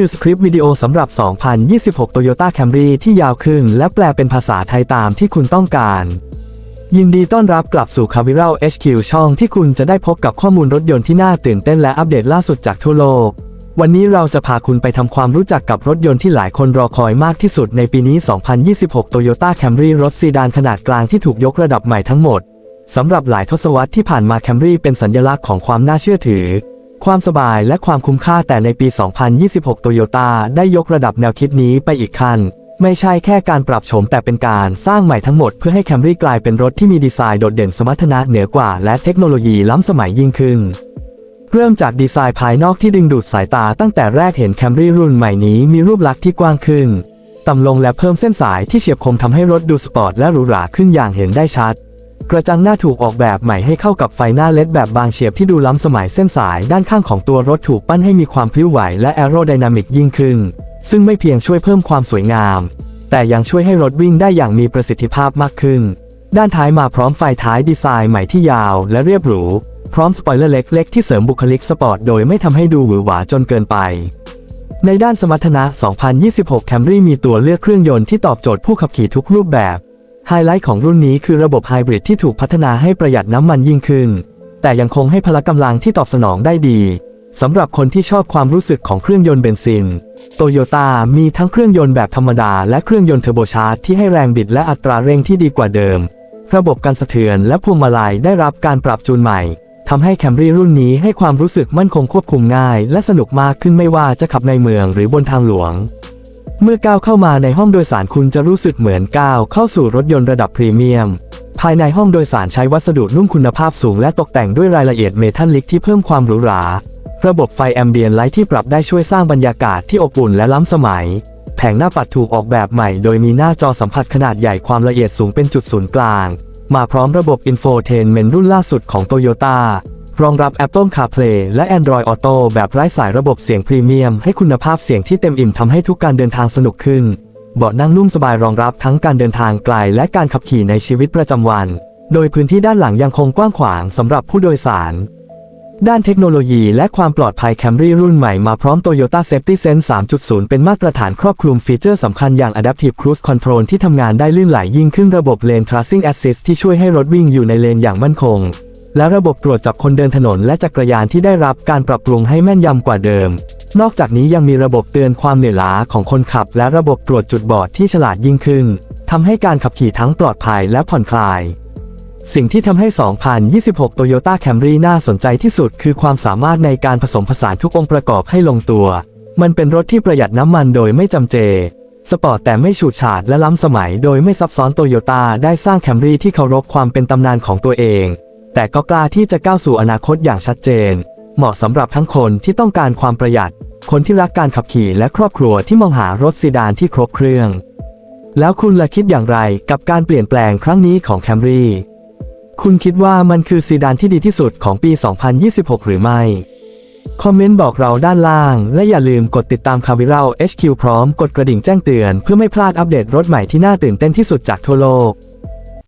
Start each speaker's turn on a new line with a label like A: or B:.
A: คือสคริปต์วิดีโอสำหรับ 2026 Toyota Camry ที่ยาวขึ้น และแปลเป็นภาษาไทยตามที่คุณต้องการ ยินดีต้อนรับกลับสู่ c a v i r a l HQ ช่องที่คุณจะได้พบกับข้อมูลรถยนต์ที่น่าตื่นเต้นและอัปเดตล่าสุดจากทั่วโลก วันนี้เราจะพาคุณไปทำความรู้จักกับรถยนต์ที่หลายคนรอคอยมากที่สุดในปีนี้ 2026 Toyota Camry รถซีดานขนาดกลางที่ถูกยกระดับใหม่ทั้งหมดสำหรับหลายทศวรรษที่ผ่านมา Camry เป็นสัญลักษณ์ของความน่าเชื่อถือ ความสบายและความคุ้มค่าแต่ในปี 2026 Toyota ได้ยกระดับแนวคิดนี้ไปอีกขั้น ไม่ใช่แค่การปรับโฉมแต่เป็นการสร้างใหม่ทั้งหมดเพื่อให้ Camry กลายเป็นรถที่มีดีไซน์โดดเด่นสมรรถนะเหนือกว่า และเทคโนโลยีล้ำสมัยยิ่งขึ้น เริ่มจากดีไซน์ภายนอกที่ดึงดูดสายตาตั้งแต่แรกเห็น Camry รุ่นใหม่นี้มีรูปลักษณ์ที่กว้างขึ้นต่ำลงและเพิ่มเส้นสายที่เฉียบคมทำให้รถดูสปอร์ตและหรูหราขึ้นอย่างเห็นได้ชัด กระจังหน้าถูกออกแบบใหม่ให้เข้ากับไฟหน้าเลดแบบบางเฉียบที่ดูล้ำสมัยเส้นสายด้านข้างของตัวรถถูกปั้นให้มีความพลิ้วไหวและแอโรไดนามิกยิ่งขึ้น ซึ่งไม่เพียงช่วยเพิ่มความสวยงาม แต่ยังช่วยให้รถวิ่งได้อย่างมีประสิทธิภาพมากขึ้น ด้านท้ายมาพร้อมไฟท้ายดีไซน์ใหม่ที่ยาวและเรียบหรู พร้อมสปอยเลอร์เล็กๆที่เสริมบุคลิกสปอร์ตโดยไม่ทำให้ดูหวือหวาจนเกินไปในด้านสมรรถนะ 2026 Camry มีตัวเลือกเครื่องยนต์ที่ตอบโจทย์ผู้ขับขี่ทุกรูปแบบ ไฮไลท์ของรุ่นนี้คือระบบไฮบริดที่ถูกพัฒนาให้ประหยัดน้ำมันยิ่งขึ้น แต่ยังคงให้พละกำลังที่ตอบสนองได้ดีสำหรับคนที่ชอบความรู้สึกของเครื่องยนต์เบนซิน โตโยต้ามีทั้งเครื่องยนต์แบบธรรมดาและเครื่องยนต์เทอร์โบชาร์จที่ให้แรงบิดและอัตราเร่งที่ดีกว่าเดิม ระบบการสะเทือนและพวงมาลัยได้รับการปรับจูนใหม่ทำให้แคมรี่รุ่นนี้ให้ความรู้สึกมั่นคงควบคุมง่าย และสนุกมากขึ้นไม่ว่าจะขับในเมืองหรือบนทางหลวง เมื่อก้าวเข้ามาในห้องโดยสารคุณจะรู้สึกเหมือนก้าวเข้าสู่รถยนต์ระดับพรีเมียม ภายในห้องโดยสารใช้วัสดุนุ่มคุณภาพสูงและตกแต่งด้วยรายละเอียดเมทัลลิกที่เพิ่มความหรูหรา ระบบไฟแอมเบียนไลท์ที่ปรับได้ช่วยสร้างบรรยากาศที่อบอุ่นและล้ำสมัย แผงหน้าปัดถูกออกแบบใหม่ โดยมีหน้าจอสัมผัสขนาดใหญ่ความละเอียดสูงเป็นจุดศูนย์กลาง มาพร้อมระบบ Infotainment รุ่นล่าสุดของ Toyota รองรับ Apple CarPlay และ Android Auto แบบไร้สายระบบเสียงพรีเมียม ให้คุณภาพเสียงที่เต็มอิ่มทำให้ทุกการเดินทางสนุกขึ้น เบาะนั่งนุ่มสบายรองรับทั้งการเดินทางไกลและการขับขี่ในชีวิตประจำวัน โดยพื้นที่ด้านหลังยังคงกว้างขวางสำหรับผู้โดยสาร ด้านเทคโนโลยีและความปลอดภัย Camry รุ่นใหม่มาพร้อม Toyota Safety Sense 3.0 เป็นมาตรฐานครอบคลุมฟีเจอร์สำคัญอย่าง Adaptive Cruise Control ที่ทำงานได้ลื่นไหลยิ่งขึ้นระบบ Lane Tracing Assist ที่ช่วยให้รถวิ่งอยู่ในเลนอย่างมั่นคง และระบบตรวจจับคนเดินถนนและจักรยานที่ได้รับการปรับปรุงให้แม่นยำกว่าเดิม นอกจากนี้ยังมีระบบเตือนความเหนื่อยล้าของคนขับ และระบบตรวจจุดบอดที่ฉลาดยิ่งขึ้นทำให้การขับขี่ทั้งปลอดภัยและผ่อนคลาย สิ่งที่ทำให้ 2026 Toyota Camry น่าสนใจที่สุด คือความสามารถในการผสมผสานทุกองค์ประกอบให้ลงตัว มันเป็นรถที่ประหยัดน้ำมันโดยไม่จำเจสปอร์ตแต่ไม่ฉูดฉาดและล้ำสมัยโดยไม่ซับซ้อนโตโยต้าได้สร้าง Camry ที่เคารพความเป็นตำนานของตัวเอง แต่ก็กล้าที่จะก้าวสู่อนาคตอย่างชัดเจน เหมาะสำหรับทั้งคนที่ต้องการความประหยัด คนที่รักการขับขี่และครอบครัวที่มองหารถซีดานที่ครบเครื่อง แล้วคุณละคิดอย่างไรกับการเปลี่ยนแปลงครั้งนี้ของ Camry คุณคิดว่ามันคือซีดานที่ดีที่สุดของปี 2026 หรือไม่ คอมเมนต์บอกเราด้านล่าง และอย่าลืมกดติดตามคาวิรา HQ พร้อมกดกระดิ่งแจ้งเตือนเพื่อไม่พลาดอัปเดตรถใหม่ที่น่าตื่นเต้นที่สุดจากทั่วโลก